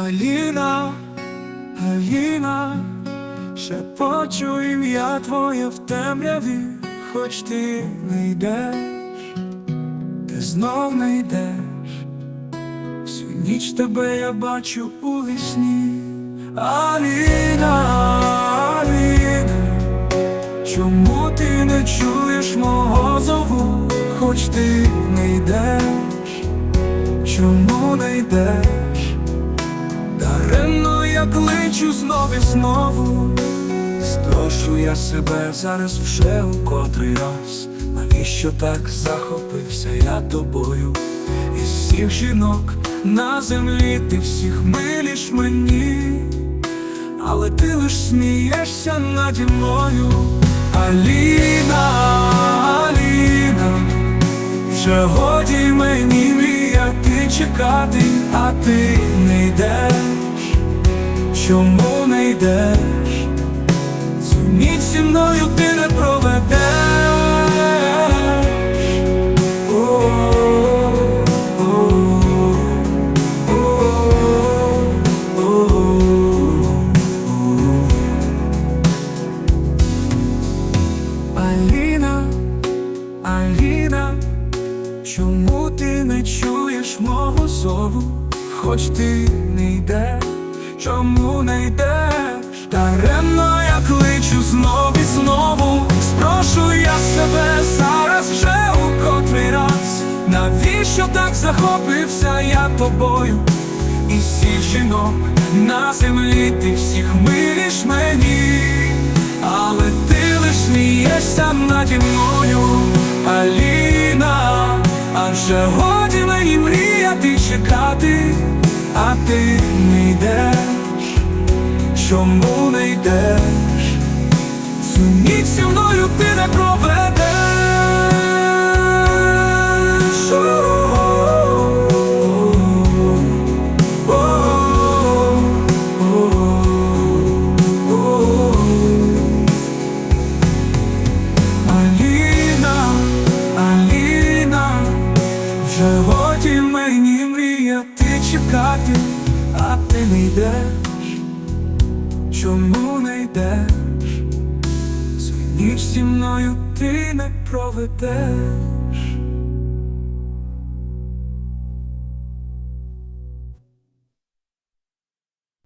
Аліна, Аліна, ще почу ім'я твоє в темряві, хоч ти не йдеш, ти знов не йдеш, всю ніч тебе я бачу у вісні. Аліна, Аліна, чому ти не чуєш мого зову, хоч ти не йдеш, чому не йдеш? Кличу знов і знову, Строшу я себе зараз вже у котрий раз. Навіщо так захопився я тобою? Із всіх жінок на землі ти всіх миліш мені, але ти лиш смієшся наді мною. Аліна, Аліна, вже годі мені мріяти чекати, а ти не йдеш. Чому не йдеш? Цю ніч зі мною ти не проведеш. Аліна, Аліна, чому ти не чуєш мого зову, хоч ти не йдеш, чому не йдеш? Даремно я кличу знов і знову, спрошу я себе зараз вже у котрий раз. Навіщо так захопився я тобою? І всіх жінок на землі ти всіх миліш мені, але ти лиш смієшся наді мною, Аліна, адже годі мені мріяти чекати, а ти чому не йдеш? Цю ніч зі мною ти не проведеш. Аліна, Аліна, вже годі мені мріяти чекати, а ти не йдеш, чому не йдеш? Цю ніч зі мною ти не проведеш.